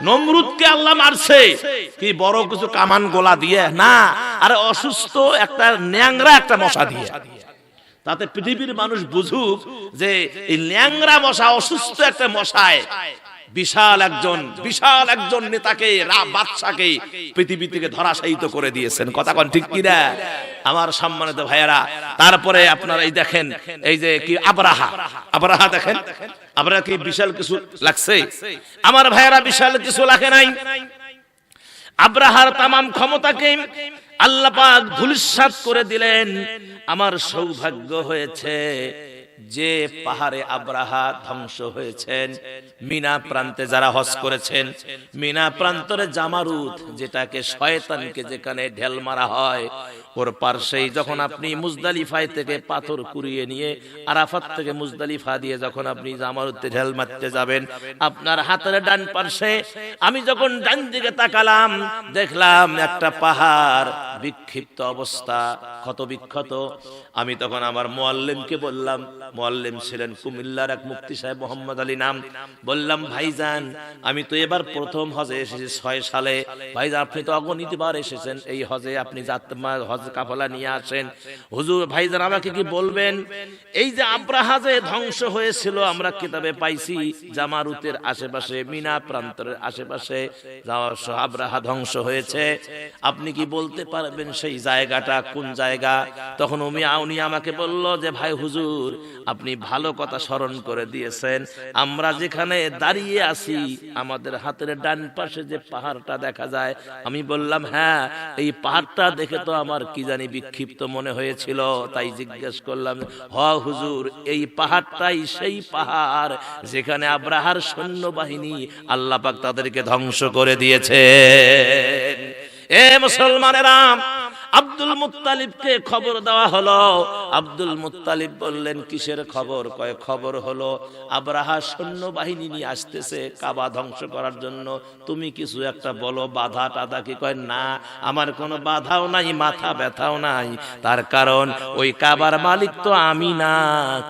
নমরুদকে আল্লাহ মারছে। কি বড় কিছু কামান গোলা দিয়ে? না। আরে অসুস্থ একটা ন্যাংরা একটা মশা দিয়ে। তাতে পৃথিবীর মানুষ বুঝুক যে এই ন্যাংরা মশা অসুস্থ একটা মশায়। বিশাল একজন বিশাল একজন নেতাকে বাদশাকে পৃথিবী থেকে ধরাশায়িত করে দিয়েছেন। কথা কন ঠিক কিনা? আমার সম্মানিত ভাইয়েরা, তারপরে আপনারা এই দেখেন, এই যে কি আবরাহা। আবরাহা দেখেন? আবরাহা কি বিশাল কিছু লাগছে? আমার ভাইয়েরা, বিশাল কিছু লাগে নাই। আব্রাহার তামাম ক্ষমতাকে আল্লাহ পাক ধুলিসাৎ করে দিলেন। আমার সৌভাগ্য হয়েছে যে পাহাড়ে আব্রাহা ধ্বংস হয়েছেন, মিনা প্রান্তে যারা হজ করেছেন, মিনা প্রান্তরে জামারুত, যেটাকে শয়তানকে যেখানে ঢেল মারা হয় ওর পার্শ্বেই যখন আপনি মুজদালিফায় থেকে পাথর কুড়িয়ে নিয়ে আরাফাত থেকে মুজদালিফা দিয়ে যখন আপনি জামারুতে ঢেল মারতে যাবেন, আপনার হাতের ডান পার্শ্বে আমি যখন ডান দিকে তাকালাম, দেখলাম একটা পাহাড়, বিক্ষিপ্ত অবস্থা, ক্ষত বিক্ষত। আমি তখন আমার মোয়াল্লিমকে বললাম, মোয়াল্লিম ছিলেন কুমিল্লার এক মুফতি সাহেব মোহাম্মদ আলী নাম। বললাম, ভাইজান, আমি তো এবার প্রথম হজে এসেছি ছয় সালে। ভাইজান, আপনি তো অগণিতবার এসেছেন। এই হজে আপনি হজ কাফলা নিয়ে আসেন। হুজুর ভাইজান আমাকে কি বলবেন? এই যে আব্রাহা যে ধ্বংস হয়েছিল আমরা কিতাবে পাইছি, জামারুতের আশেপাশে, মিনা প্রান্তরের আশেপাশে যা- আব্রাহা ধ্বংস হয়েছে। আপনি কি বলতে পারবেন সেই জায়গাটা, কোন জায়গা? তখন উমি, উনি আমাকে বলল যে, ভাই হুজুর, আপনি ভালো কথা স্মরণ করে দিয়েছেন। আমরা যেখানে দাঁড়িয়ে আছি, আমাদের হাতের ডান পাশে যে পাহাড়টা দেখা যায়, আমি বললাম হ্যাঁ এই পাহাড়টা দেখে তো আমার কি জানি বিক্ষিপ্ত মনে হয়েছিল, তাই জিজ্ঞেস করলাম, হ, হুজুর, এই পাহাড়টাই সেই পাহাড় যেখানে আব্রাহার সৈন্য বাহিনী আল্লাপাক তাদেরকে ধ্বংস করে দিয়েছে এ মুসলমানেরা আব্দুল মুত্তালিবকে খবর দেওয়া হলো। আব্দুল মুত্তালিব বললেন, কিসের খবর? কয়, খবর হলো আব্রাহা সৈন্য বাহিনী নিয়ে আসতেছে কাবা ধ্বংস করার জন্য। তুমি কিছু একটা বলো, বাধা টাধা কি? কয়, না, আমার কোনো বাধাও নাই, মাথা ব্যথাও নাই। তার কারণ ওই কাবার মালিক তো আমি না।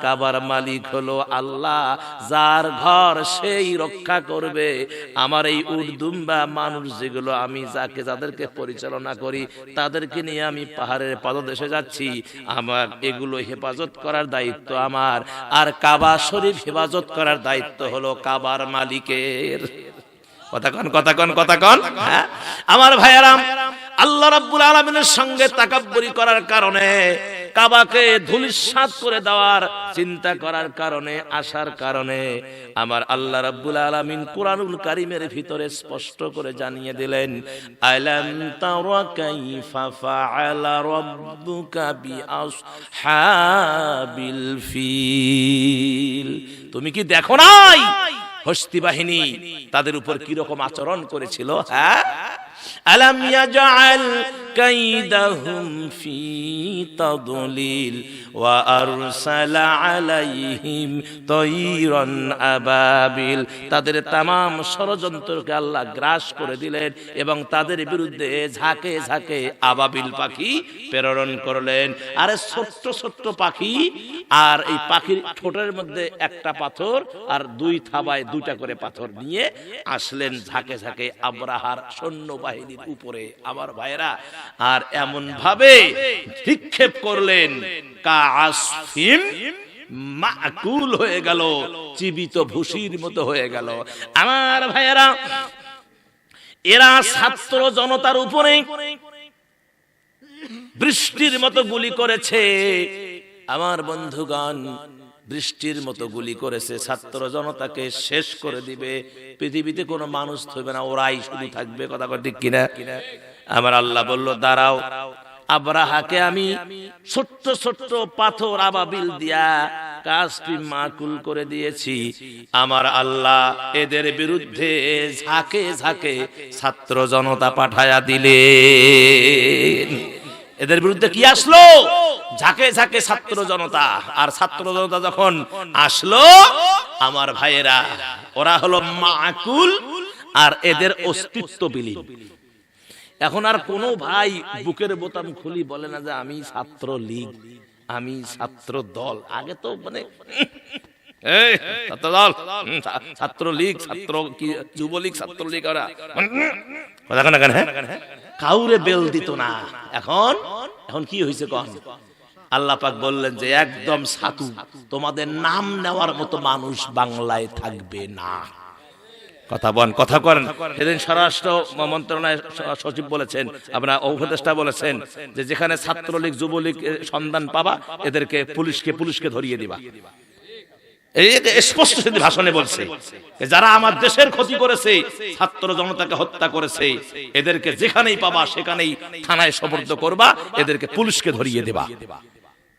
কাবার মালিক হলো আল্লাহ, যার ঘর সেই রক্ষা করবে। আমার এই উর্দুম্বা মানুষ যেগুলো আমি যাকে, যাদেরকে পরিচালনা করি, তাদেরকে নিয়ে আমি পাহাড়ের পাদদেশে যাচ্ছি। আমার এগুলো হেফাজত করার দায়িত্ব আমার। আর কাবা শরীফ হেফাজত করার দায়িত্ব হলো কাবার মালিকের। কথা কন কথা কন কথা কন। হ্যাঁ? আমার ভাইয়ারাম, আল্লাহ রাব্বুল আলামিনের সঙ্গে তাকাব্বুরি করার কারণে কাবাকে ধুলিসাৎ করে দেওয়ার চিন্তা করার কারণে, আসার কারণে আমার আল্লাহ রাব্বুল আলামিন কুরআনুল কারীমের ভিতরে স্পষ্ট করে জানিয়ে দিলেন, আলাম তারা কাইফা ফাআলা রাব্বুকা বিআসহাবিল ফিল? তুমি কি দেখো নাই? হস্তি বাহিনী তাদের উপর কি রকম আচরণ করেছিল হ্যাঁ? আলাম ইয়াজআল ফি তাদলিল ওয়া আরসালা আলাইহিম তায়রান আবাবিল তাদের তামাম ষড়যন্ত্রকে আল্লাহ গ্রাস করে দিলেন এবং তাদের বিরুদ্ধে ঝাঁকে ঝাঁকে আবাবিল পাখি প্রেরণ করলেন। আরে ছোট্ট ছোট্ট পাখি, আর এই পাখির ঠোঁটের মধ্যে একটা পাথর আর দুই থাবায় দুইটা করে পাথর নিয়ে আসলেন। ঝাঁকে ঝাঁকে আব্রাহার সৈন্যবাহিনীর উপরে। আমার ভাইরা আর এমন ভাবে নিক্ষেপ করলেন। কাসফিম মাকুল হয়ে গেল জীবিত ভুসির মতো হয়ে গেল। আমার ভাইয়েরা, এরা ছাত্র জনতার উপরে বৃষ্টির মতো গুলি করেছে। আমার বন্ধুগণ, বৃষ্টির মতো গুলি করেছে, ছাত্র জনতাকে শেষ করে দিবে। পৃথিবীতে কোনো মানুষ থাকবে না, ওরাই শুধু থাকবে, কথা কথা ঠিক কিনা? আমার আল্লাহ বলল, দাঁড়াও, আবরাহাকে আমি ছোট্ট ছোট্ট পাথর আবাবিল দিয়া কাজটি মাকুল করে দিয়েছি। আমার আল্লাহ এদের বিরুদ্ধে ঝাঁকে ঝাঁকে ছাত্র জনতা পাঠায়া দিলে এদের বিরুদ্ধে কি আসলো? ঝাঁকে ঝাঁকে ছাত্র জনতা। আর ছাত্র জনতা যখন আসলো, আমার ভাইয়েরা, ওরা হলো মাকুল আর এদের অস্তিত্ব বিলীন। এখন আর কোনো ভাই বুকের বোতাম খুলি বলে না যে আমি ছাত্র লীগ আমি ছাত্র দল আগে তো মানে ছাত্রলীগ, ছাত্র যুবলীগ, ছাত্রলীগ ওরা। হ্যাঁ? কাউরে বেল দিত না। এখন এখন কি হয়েছে কন? আল্লাহ পাক বললেন যে একদম সাতু তোমাদের নাম নেওয়ার মতো মানুষ বাংলায় থাকবে না। কথা বলেন, কথা করেন। সেদিন স্বরাষ্ট্র মন্ত্রণালয়ের স- সচিব বলেছেন আপনার উপদেষ্টা বলেছেন যে যেখানে ছাত্রলীগ, যুবলীগ সন্ধান পাবা, এদেরকে পুলিশকে পুলিশকে ধরিয়ে দিবা। স্পষ্ট সেদিন ভাষণে বলছে যারা আমার দেশের ক্ষতি করেছে, ছাত্র জনতাকে হত্যা করেছে, এদেরকে যেখানেই পাবা, সেখানেই থানায় সোপর্দ করবা, এদেরকে পুলিশকে ধরিয়ে দেবা।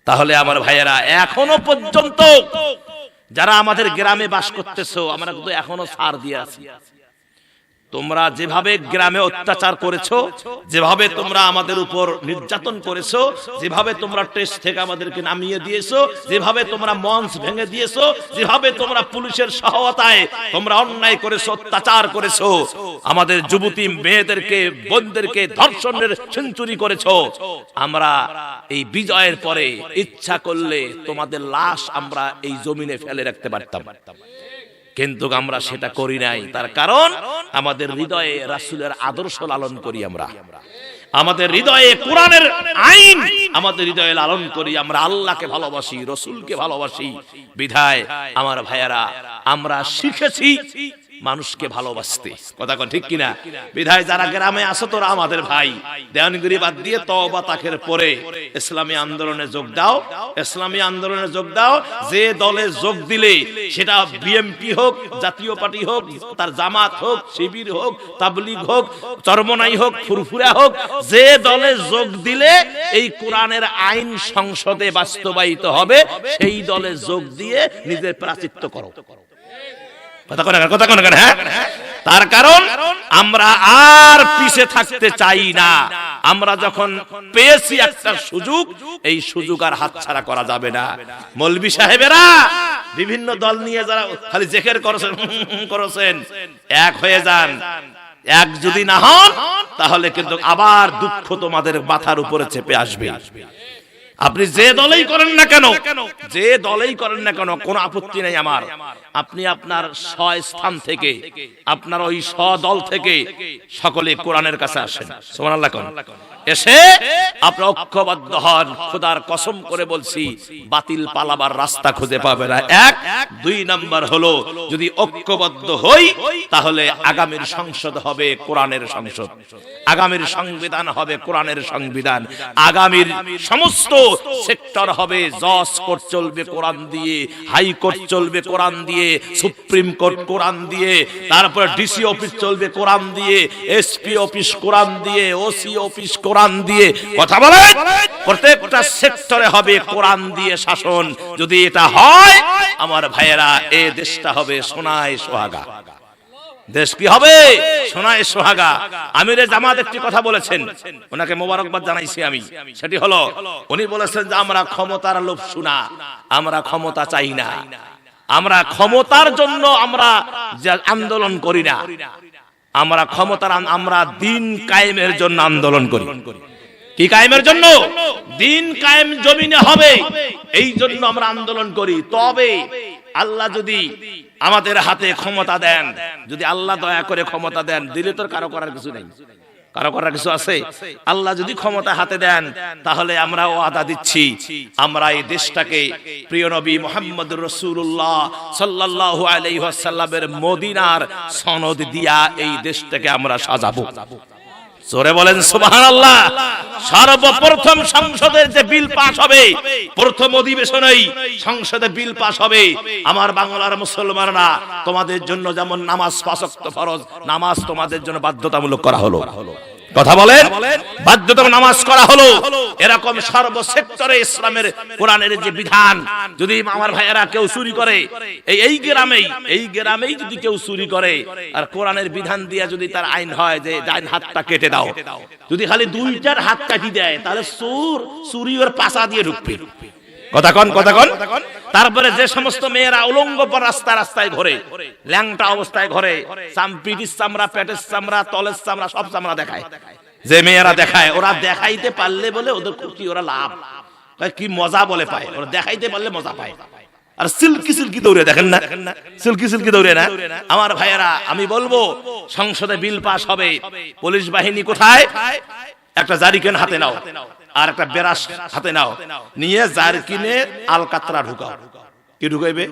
তাহলে আমার ভাইয়েরা, এখনও পর্যন্ত যারা আমাদের গ্রামে বাস করতেছো আমরা কিন্তু এখনও সার দিয়ে আছি। তোমরা যেভাবে গ্রামে অত্যাচার করেছ, যেভাবে তোমরা আমাদের উপর নির্যাতন করেছ, যেভাবে তোমরা টেস্ট থেকে আমাদেরকে নামিয়ে দিয়েছ, যেভাবে তোমরা মঞ্চ ভেঙে দিয়েছ, যেভাবে তোমরা পুলিশের সহায়তায় তোমরা অন্যায় করেছ, অত্যাচার করেছ, আমাদের যুবতী মেয়েদেরকে, বোনদেরকে ধর্ষণের সেঞ্চুরি করেছ। আমরা এই বিজয়ের পরে ইচ্ছা করলে তোমাদের লাশ আমরা এই জমিনে ফেলে রাখতে পারতাম। কিন্তু আমরা সেটা করি নাই। তার কারণ আমাদের হৃদয়ে রাসুলের আদর্শ লালন করি আমরা। আমাদের হৃদয়ে কোরআনের আইন আমাদের হৃদয়ে লালন করি আমরা আল্লাহকে ভালোবাসি রসুলকে ভালোবাসি। বিধায় আমার ভাইয়ারা আমরা শিখেছি মানুষকে ভালোবাসতে। কথা কন ঠিক কিনা? বিধায় যারা গ্রামে আসো তোরা আমাদের ভাই। দেওয়ানগিরি বাদ দিয়ে তওবা তাকের পরে ইসলামী আন্দোলনে যোগ দাও। ইসলামী আন্দোলনে যোগ দাও। যে দলে যোগ দিলে সেটা বিএমপি হোক, জাতীয় পার্টি হোক, তার জামাত হোক, শিবির হোক, তাবলিগ হোক, চরমনাই হোক, ফুরফুরা হোক, যে দলে যোগ দিলে এই কোরআনের আইন সংসদে বাস্তবায়িত হবে, সেই দলে যোগ দিয়ে নিজের প্রাচিত্য করো। হ্যাঁ? তার কারণ, আমরা আর পিছে থাকতে চাই না। আমরা যখন পেয়েছি একটা সুযোগ, এই সুযোগ আর হাতছাড়া করা যাবে না। মৌলবি সাহেবেরা, বিভিন্ন দল নিয়ে যারা খালি জেকের করেছেন করেছেন, এক হয়ে যান। এক যদি না হন, তাহলে কিন্তু আবার দুঃখ তোমাদের মাথার উপরে চেপে আসবে। আপনি যে দলেই করেন না কেন যে দলেই করেন না কেন কোনো আপত্তি নেই আমার। আপনি আপনার স্থান থেকে আপনার ওই স্ব দল থেকে সকলে কোরআনের কাছে আসেন। সোমান কোন। এসে আপনি ঐক্যবদ্ধ হন। খোদার কসম করে বলছি, বাতিল পালাবার রাস্তা খুঁজে পাবে না। এক, দুই নাম্বার হলো, যদি ঐক্যবদ্ধ হই, তাহলে আগামীর সংসদ হবে কোরআনের সংসদ। আগামীর সংবিধান হবে কোরআনের সংবিধান। আগামীর সমস্ত সেক্টর হবে, জজ কোর্ট চলবে কোরআন দিয়ে হাইকোর্ট চলবে কোরআন দিয়ে, সুপ্রিম কোর্ট কোরআন দিয়ে, তারপর ডিসি অফিস চলবে কোরআন দিয়ে, এসপি অফিস কোরআন দিয়ে, ওসি অফিস কোরআন দিয়ে কথা বলে। প্রত্যেকটা সেক্টরে হবে কোরআন দিয়ে শাসন। যদি এটা হয় আমার ভাইয়েরা এ দেশটা হবে সোনায় সোহাগা। দেশ কি হবে? সোনায় সোহাগা। আমিরে জামাত একটি কথা বলেছেন। ওনাকে মোবারকবাদ জানাইছি আমি। সেটি হলো উনি বলেছেন যে আমরা ক্ষমতার লোভ শুনা। আমরা ক্ষমতা চাই না। আমরা ক্ষমতার জন্য আমরা যে আন্দোলন করি না। আমরা ক্ষমতার আমরা দিন কায়েমের জন্য আন্দোলন করি। কি কায়েমের জন্য? দিন কায়েম জমিনে হবে। এই জন্য আমরা আন্দোলন করি। তবে আল্লাহ যদি আমাদের হাতে ক্ষমতা দেন, যদি আল্লাহ দয়া করে ক্ষমতা দেন, দিলে তোর কারও করার কিছু নেই। কারও করার কিছু আছে? আল্লাহ যদি ক্ষমতা হাতে দেন, তাহলে আমরা ওয়াদা দিচ্ছি। আমরা এই দেশটাকে প্রিয় নবী মোহাম্মদ রসুল্লাহ সাল্লাহ আলাই মদিনার সনদ দিয়া এই দেশটাকে আমরা সাজাবো। জোরে বলেন, সুবহানাল্লাহ। সর্বপ্রথম সংসদের যে বিল পাস হবে, প্রথম অধিবেশনেই সংসদে বিল পাস হবে। আমার বাংলার মুসলমানরা তোমাদের জন্য যেমন নামাজ পাশক্ত ফরজ, নামাজ তোমাদের জন্য বাধ্যতামূলক করা হলো। কথা বলেন? বাধ্যতামূলক নামাজ করা হলো। এরকম সর্বসেক্টরে ইসলামের কোরআনের যে বিধান, যদি আমার ভাইয়েরা কেউ চুরি করে, এই এই গ্রামেই এই গ্রামেই যদি কেউ চুরি করে, আর কোরআনের বিধান দিয়ে যদি তার আইন হয় যে ডাইন হাতটা কেটে দাও। যদি খালি দুইটার হাত কাটি দেয়, তাহলে চোর চুরি ওর পাশা দিয়ে ঢুকবে। তারপরে যে সমস্ত মেয়েরা উলঙ্গ পর রাস্তা, রাস্তায় ঘরে, ল্যাংটা অবস্থায় ঘরে চামড়া, পেটের চামড়া, তলের চামড়া, সব চামড়া দেখায়। যে মেয়েরা দেখায়, ওরা দেখাইতে পারলে বলে ওদের খুশি ওরা লাভ। কি মজা বলে পায়, ওরা দেখাইতে পারলে মজা পায়। আর সিল্কি সিল্কি দৌড়ে দেখেন না? সিল্কি সিল্কি দৌড়ে না? আমার ভাইয়েরা, আমি বলব, সংসদে বিল পাস হবে, পুলিশ বাহিনী কোথায়? একটা জারিকেন হাতে নাও আর একটা বেরাস হাতে নাও। নিয়ে জারকিনে আলকাতরা ঢুকাও। কি ঢুকাইবে?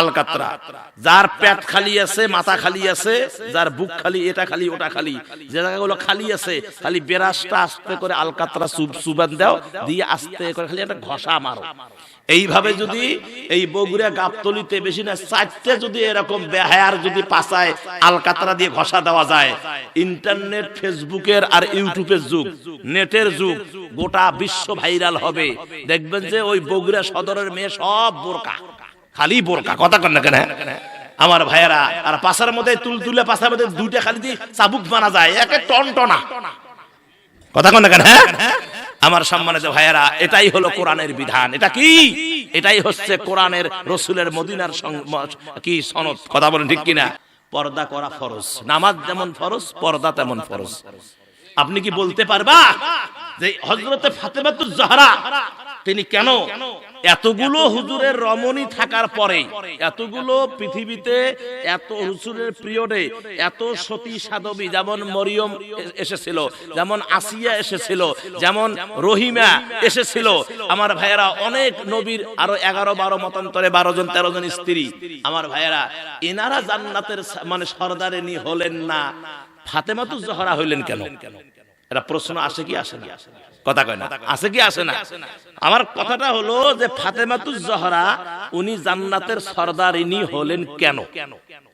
আলকাতরা। যার পেট খালি আছে মাথা খালি আছে যার বুক খালি এটা খালি ওটা খালি। যে জায়গাগুলো খালি আছে খালি বেরাসটা আস্তে করে আলকাতরা সুব সুবান দাও দিয়ে আস্তে করে খালি একটা ঘষা মারো। এইভাবে যদি এই বগুড়া গাবতলিতে বেশি না, চারটে যদি এরকম বেহায়ার যদি পাশায় আলকাতরা দিয়ে ঘষা দেওয়া যায়, ইন্টারনেট, ফেসবুকের আর ইউটিউবের যুগ, নেটের যুগ, গোটা বিশ্ব ভাইরাল হবে। দেখবেন যে ওই বগুড়া সদরের মেয়ে সব বোরকা, খালি বোরকা, কথা কন কেন আমার ভাইয়েরা, আর পাশার মধ্যে তুল তুলে পাশার মধ্যে দুইটা খালি দিয়ে চাবুক মারা যায়, একে টন টনা কথা কন কেন হ্যাঁ? আমার সম্মানিত ভাইয়েরা, এটাই হলো কোরআনের বিধান। এটা কি? এটাই হচ্ছে কোরআনের রসুলের মদিনার কি সনদ। কথা বলেন ঠিক কিনা? পর্দা করা ফরজ। নামাজ যেমন ফরজ, পর্দা তেমন ফরজ। আপনি কি বলতে পারবা যে হজরতে ফাতেমাতুজ জাহরা, তিনি কেন এতগুলো হুজুরের রমণী থাকার পরে, এতগুলো পৃথিবীতে এত হুজুরের পিরিয়ডে এত সতী সাধবী, যেমন মরিয়ম এসেছিল, যেমন আসিয়া এসেছিল, যেমন রহিমা এসেছিল, আমার ভাইয়েরা অনেক নবীর আরও এগারো বারো মতান্তরে বারো জন, তেরো জন স্ত্রী। আমার ভাইয়েরা, এনারা জান্নাতের মানে সর্দারিনী হলেন না। ফাতেমাতু জহরা হইলেন কেন? এটা প্রশ্ন আসে কি আসে না? কথা কয় না? আসে কি আসে না? আমার কথাটা হলো যে ফাতেমাতু জহরা উনি জান্নাতের সর্দারিনী হলেন কেন?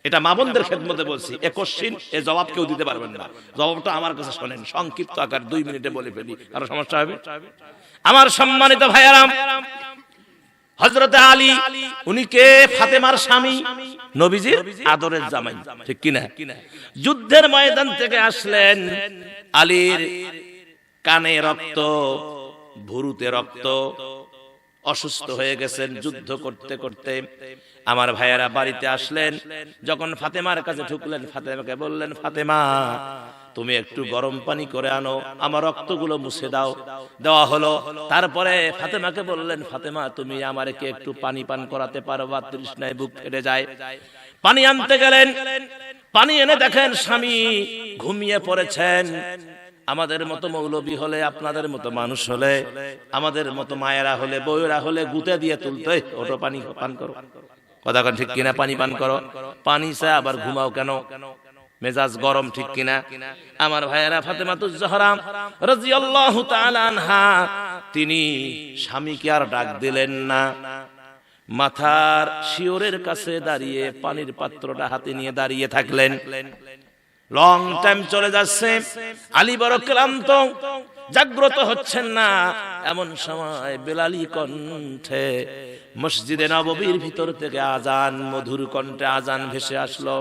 এটা মাবনদের খেদমতে বলছি। এ কোশ্চিন এ জবাব কেউ দিতে পারবেন না। জবাবটা আমার কাছে শোনেন সংক্ষিপ্ত আকার দুই মিনিটে বলে ফেলি। আর সমস্যা হবে? আমার সম্মানিত ভাইয়ারাম হজরতে আলী উনি কে? ফাতেমার স্বামী। নবীজির আদরের জামাই। ঠিক কিনা? যুদ্ধের ময়দান থেকে আসলেন আলীর কানে রক্ত ভুরুতে রক্ত। অসুস্থ হয়ে গেছেন যুদ্ধ করতে করতে আমার ভাইয়েরা বাড়িতে আসলেন যখন ফাতেমার কাছে ঢুকলেন ফাতেমাকে বললেন ফাতেমা তুমি একটু গরম পানি করে আনো, আমার রক্তগুলো মুছে দাও। দেওয়া হলো। তারপরে ফাতেমাকে বললেন, ফাতেমা, তুমি আমারকে একটু পানি পান করাতে পারবা তৃষ্ণায় বুক ফেটে যায়? পানি আনতে গেলেন। পানি এনে দেখেন স্বামী ঘুমিয়ে পড়েছেন। আমাদের মতো মৌলবী হলে, আপনাদের মতো মানুষ হলে, আমাদের মতো মায়েরা হলে, বউয়েরা হলে গুতে দিয়ে তুলতে ওটো পানি পান করো। কথা ঠিক কিনা? পানি পান করো। পানি চা আবার ঘুমাও কেন? মেজাজ গরম ঠিক কিনা? আমার ভাইয়েরা ফাতেমাতুজ জহরা রাদিয়াল্লাহু তাআলা আনহা, তিনি স্বামীকে আর ডাক দিলেন না। মাথার শিওরের কাছে দাঁড়িয়ে পানির পাত্রটা হাতে নিয়ে দাঁড়িয়ে থাকলেন। লং টাইম চলে যাচ্ছে, আলী বড় ক্লান্ত, জাগ্রত হচ্ছেন না। এমন সময় বেলালি কণ্ঠে মসজিদে নববীর ভিতর থেকে আজান, মধুর কণ্ঠে আজান ভেসে আসলো।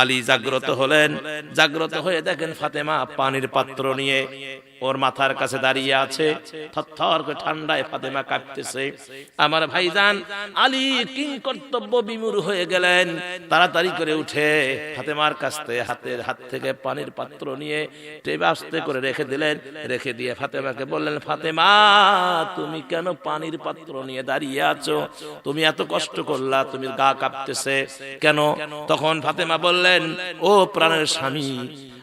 আলী জাগ্রত হলেন। জাগ্রত হয়ে দেখেন ফাতেমা পানির পাত্র নিয়ে। ওর মাথার কাছে দাঁড়িয়ে আছে। থরথর করে ঠান্ডায় ফাতেমা কাঁপতেছে আমার ভাইজান আলী কিং কর্তব্য বিমূর হয়ে গেলেন? তাড়াতাড়ি করে উঠে ফাতেমার কাছ থেকে হাতের হাত থেকে পানির পাত্র নিয়ে টেবে আস্তে করে রেখে দিলেন। রেখে দিয়ে ফাতেমাকে বললেন, ফাতেমা, তুমি কেন পানির পাত্র নিয়ে দাঁড়িয়ে আছো? তুমি এত কষ্ট করলা, তুমি গা কাঁপতেছে কেন? তখন ফাতেমা বললেন, ও প্রাণের স্বামী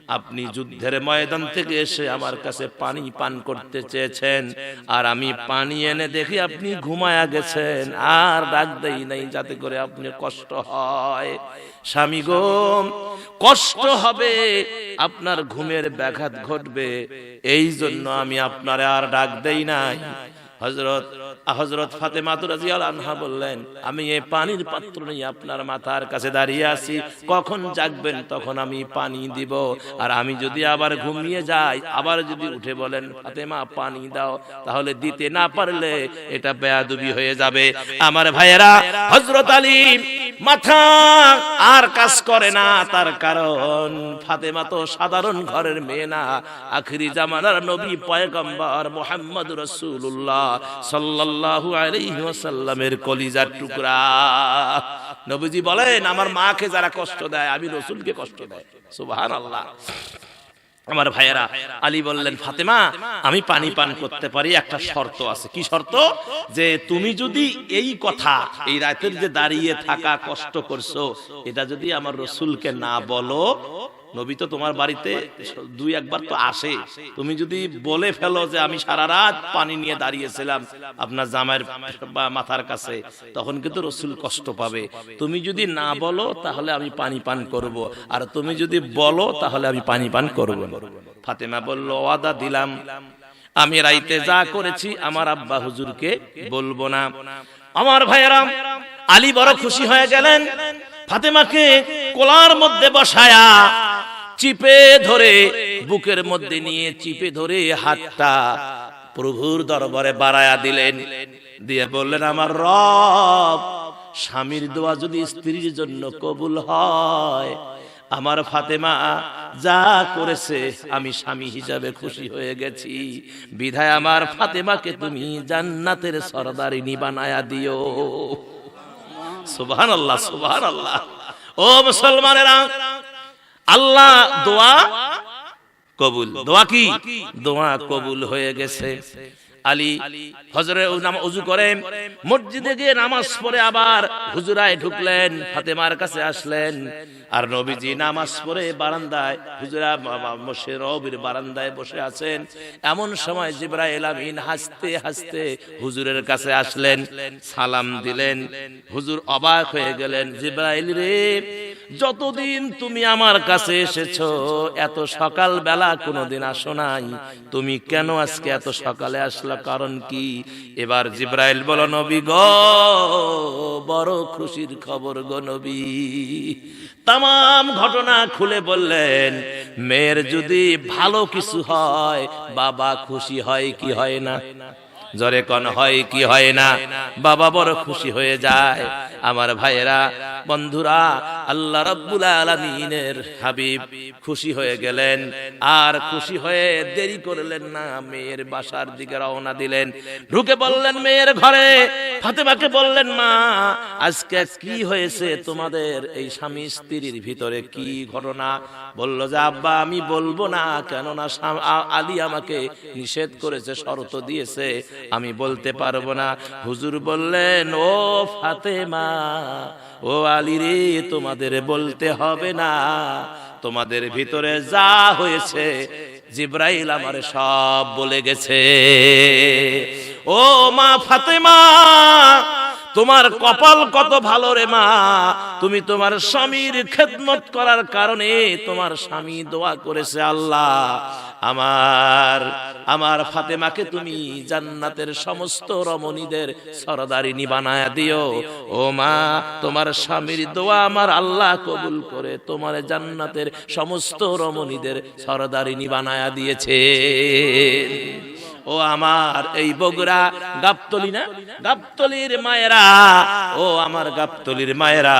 আপনি যুদ্ধের ময়দান থেকে এসে আমার কাছে পানি পান করতে চেয়েছেন, আর আমি পানি এনে দেখি আপনি ঘুমায়া গেছেন, আর ডাক দেই নাই যাতে করে আপনি কষ্ট হয়। স্বামী গো, কষ্ট হবে, আপনার ঘুমের ব্যাঘাত ঘটবে, এই জন্য আমি আপনার আর ডাক দেই নাই। হজরত হজরত ফাতেমা রাজিয়াল আনহা বললেন, আমি এই পানির পাত্র নিয়ে আপনার মাথার কাছে দাঁড়িয়ে আছি। কখন জাগবেন তখন আমি পানি দিব। আর আমি যদি আবার ঘুমিয়ে যাই, আবার যদি উঠে বলেন, ফাতেমা, পানি দাও। তাহলে দিতে না পারলে এটা বেয়াদবি হয়ে যাবে। আমার ভাইয়েরা হজরত আলী মাথা আর কাজ করে না, তার কারণ ফাতেমা তো সাধারণ ঘরের মেয়ে না। আখিরি জামানার নবী, পয়গম্বর মোহাম্মদ রসুল্লাহ সাল্লাল্লাহু আলাইহি ওয়াসাল্লামের কলিজার টুকরা। নবীজি বলেন, আমার মাকে যারা কষ্ট দেয়, আমি রসুলকে কষ্ট দেয়। সুবহানাল্লাহ। আমার ভাইয়েরা, আলী বললেন, ফাতেমা, আমি পানি পান করতে পারি, একটা শর্ত আছে। কি শর্ত? যে তুমি যদি এই কথা, এই রাতের যে দাঁড়িয়ে থাকা কষ্ট করছ, এটা যদি আমার রসুলকে না বলো নবী তো তোমার বাড়িতে দুই একবার তো আসে। তুমি যদি বলে ফেলো যে আমি সারা রাত পানি নিয়ে দাঁড়িয়েছিলাম আপনার জামাইয়ের মাথার কাছে, তখন কিন্তু রসুল কষ্ট পাবে। তুমি যদি না বলো, তাহলে আমি পানি পান করব। আর তুমি যদি বলো, তাহলে আমি পানি পান করব। ফাতেমা বলল, ওয়াদা দিলাম। আমি রাইতে যা করেছি, আমার আব্বা হুজুরকে বলব না। আমার ভাইয়েরাম আলী বড় খুশি হয়ে গেলেন। ফাতেমাকে কোলার মধ্যে বসায়া চিপে ধরে, বুকের মধ্যে নিয়ে চিপে ধরে হাতটা প্রভুর দরবারে বাড়ায়া দিলেন। দিয়ে বললেন, আমার রব, স্বামীর দোয়া যদি স্ত্রীর জন্য কবুল হয়, আমার ফাতেমা যা করেছে, আমি স্বামী হিসাবে খুশি হয়ে গেছি। বিধায় আমার ফাতেমাকে তুমি জান্নাতের সরদারিনী বানায়া দিও। সুবহান আল্লাহ সুবহান আল্লাহ ও মুসলমানেরা আল্লাহ দোয়া কবুল। দোয়া কি? দোয়া কবুল হয়ে গেছে। মসজিদে গিয়ে নামাজ পড়ে আবার ঢুকলেন, ফাতেমার কাছে আসলেন। আর নবীজি নামাজ পড়ে বারান্দায় বারান্দায় বসে আছেন। এমন সময় জিব্রাইল হাসতে হাসতে হুজুরের কাছে আসলেন, সালাম দিলেন। হুজুর অবাক হয়ে গেলেন, জিব্রাইল রে যতদিন তুমি আমার কাছে এসেছ, এত সকাল বেলা কোনোদিন আসো নাই। তুমি কেন আজকে এত সকালে আসলা? কারণ কি? এবার জিব্রাইল বলো, নবী গো, বড় খুশির খবর গো নবী। তাম ঘটনা খুলে বললেন, মেয়ের যদি ভালো কিছু হয়, বাবা খুশি হয় কি হয় না? জরে কন, হয় কি হয় না? বাবা বড় খুশি হয়ে যায়। আমার ভাইয়েরা বন্ধুরা, আল্লাহ রাব্বুল আলামিনের হাবিব খুশি হয়ে গেলেন। আর খুশি হয়ে দেরি করলেন না, মেয়ের বাসার দিকে রওনা দিলেন। ঢুকে বললেন মেয়ের ঘরে, ফাতেমাকে বললেন, মা, আজকে কি হয়েছে তোমাদের? এই স্বামী স্ত্রীর ভিতরে কি ঘটনা? বলল যে, আব্বা, আমি বলব না, কেননা আলী আমাকে নিষেধ করেছে, শর্ত দিয়েছে, আমি বলতে পারব না। হুজুর বললেন, ও ফাতেমা, ও আলী রে, তোমাদের বলতে হবে না। তোমাদের ভিতরে যা হয়েছে, জিব্রাইল আমার সব বলে গেছে। ও মা ফাতেমা তোমার কপাল কত ভালো রে মা? তুমি তোমার স্বামীর খেদমত করার কারণে তোমার স্বামী দোয়া করেছে আল্লাহ। আমার আমার ফাতেমাকে তুমি জান্নাতের সমস্ত রমণীদের সরদারিনী বানায়া দিও। ও মা, তোমার স্বামীর দোয়া আমার আল্লাহ কবুল করে তোমার জান্নাতের সমস্ত রমণীদের সরদারিনী বানায়া দিয়েছে। ও আমার এই বগুড়া গাবতলি না? গাবতলির মায়েরা ও আমার গাবতলির মায়েরা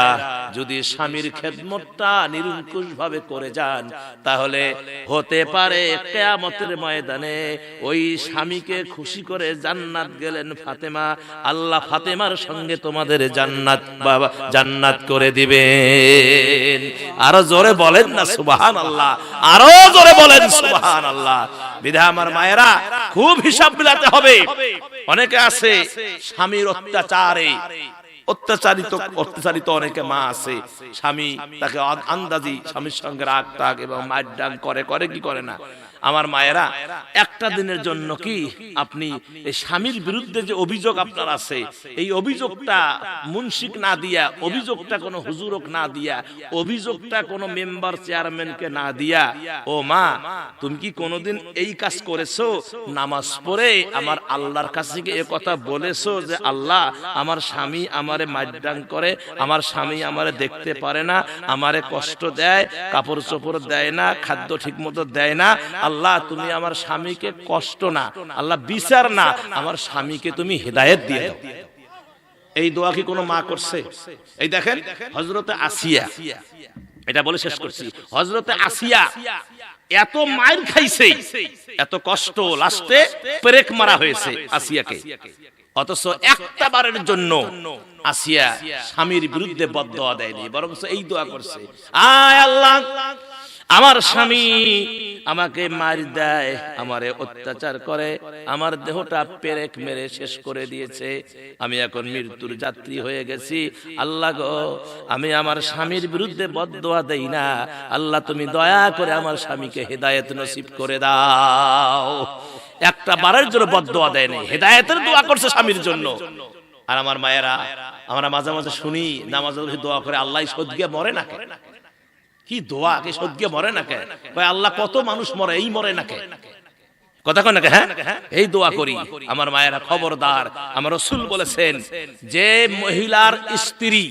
যদি স্বামীর খেদমতটা নিরঙ্কুশ ভাবে করে যান, তাহলে হতে পারে কেয়ামতের ময়দানে ওই স্বামীকে খুশি করে জান্নাত গেলেন ফাতেমা। আল্লাহ ফাতেমার সঙ্গে তোমাদের জান্নাত, বাবা, জান্নাত করে দিবেন। আরও জোরে বলেন না সুবাহান আল্লাহ আরও জোরে বলেন সুবাহান আল্লাহ বিধা আমার মায়েরা, খুব হিসাব মিলাতে হবে। অনেকে আছে, স্বামীর অত্যাচারে অত্যাচারিত অত্যাচারিত অনেকে মা আছে। স্বামী তাকে আন্দাজি স্বামীর সঙ্গে রাগ টাগ এবং মায়ের ডাক করে করে কি করে না? আমার মায়েরা, একটা দিনের জন্য কি আপনি স্বামীর বিরুদ্ধে যে অভিযোগ আপনার আছে, এই অভিযোগটা মুন্সিক না দিয়া, অভিযোগটা কোনো হুজুরক না দিয়া, অভিযোগটা কোনো মেম্বার চেয়ারম্যানকে না দিয়া, ও মা, তুমি কি কোনোদিন এই কাজ করেছ? নামাজ পড়ে আমার আল্লাহর কাছে কি এ কথা বলেছ যে আল্লাহ আমার স্বামী আমারে মাইডাং করে, আমার স্বামী আমারে দেখতে পারে না, আমারে কষ্ট দেয়, কাপড় চোপড় দেয় না, খাদ্য ঠিক মতো দেয় না আল্লাহ, তুমি আমার স্বামীকে কষ্ট না, আল্লাহ বিচার না, আমার স্বামীকে তুমি হেদায়েত দিয়ে দাও। এই দোয়া কি কোনো মা করছে? এই দেখেন হজরতে আসিয়া। এটা বলে শেষ করছি। হজরতে আসিয়া এত মাইর খাইছে, এত কষ্ট লাস্টে পেরেক মারা হয়েছে আসিয়াকে। অথচ একটা বারের জন্য আসিয়া স্বামীর বিরুদ্ধে বদদোয়া দেয়নি বরং এই দোয়া করছে। আয় আল্লাহ আমার স্বামী আমাকে মার দেয় আমারে অত্যাচার করে আমার দেহটা পেরেক মেরে শেষ করে দিয়েছে। আমি এখন মৃত্যুর যাত্রী হয়ে গেছি। আল্লাহ গো আমি আমার স্বামীর বিরুদ্ধে বদদোয়া দেই না। আল্লাহ তুমি দয়া করে আমার স্বামীকে হেদায়েত নসিব করে দাও। একটা বারের জন্য বদদোয়া দেয়নি। হেদায়েতের দোয়া করছে স্বামীর জন্য। আর আমার মায়েরা আমরা মাঝে মাঝে শুনি নামাজ দোয়া করে আল্লাহ সদ্গে মরে না? কি দোয়া? কি সদ্গে মরে না কে? ভাই আল্লাহ কত মানুষ মরে, এই মরে না কে? কথা কয় নাকি হ্যাঁ? এই দোয়া করি। আমার মায়েরা খবরদার। আমার রসুল বলেছেন, যে মহিলার স্ত্রী,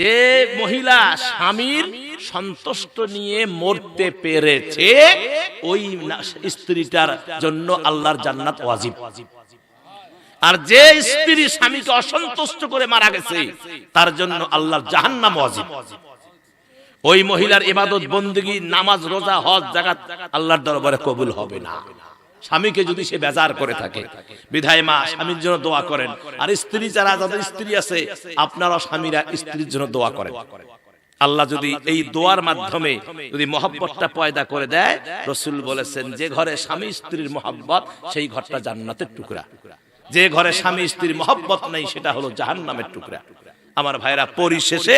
যে মহিলা স্বামীর সন্তুষ্ট নিয়ে মরতে পেরেছে, ওই স্ত্রীটার জন্য আল্লাহর জান্নাত ওয়াজিব। আর যে স্ত্রী স্বামীকে অসন্তুষ্ট করে মারা গেছে, তার জন্য আল্লাহর জাহান্নাম ওয়াজিব। ওই মহিলার ইবাদত বন্দী নামাজ, রোজা, হজ জাকাত আল্লাহর দরবারে কবুল হবে না। স্বামীকে যদি সে বেজার করে থাকে, বিধায় মা, স্বামীর জন্য দোয়া করেন। আর স্ত্রী যারা, যাদের স্ত্রী আছে, আপনারা স্বামীরা স্ত্রীর জন্য দোয়া করেন। আল্লাহ যদি এই দোয়ার মাধ্যমে যদি মহব্বতটা পয়দা করে দেয়, রসুল বলেছেন, যে ঘরে স্বামী স্ত্রীর মহব্বত, সেই ঘরটা জান্নাতের টুকরা। যে ঘরে স্বামী স্ত্রীর মহব্বত নেই, সেটা হলো জাহান্নামের টুকরা। আমার ভাইরা, পরিশেষে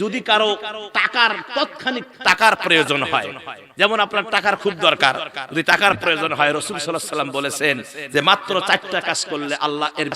যদি কারও টাকার তৎক্ষণিক টাকার প্রয়োজন হয়, যেমন আপনার টাকার খুব দরকার, যদি টাকার প্রয়োজন হয়, রসুল সাল্লাহ সাল্লাম বলেছেন যে মাত্র চারটা কাজ করলে আল্লাহ এর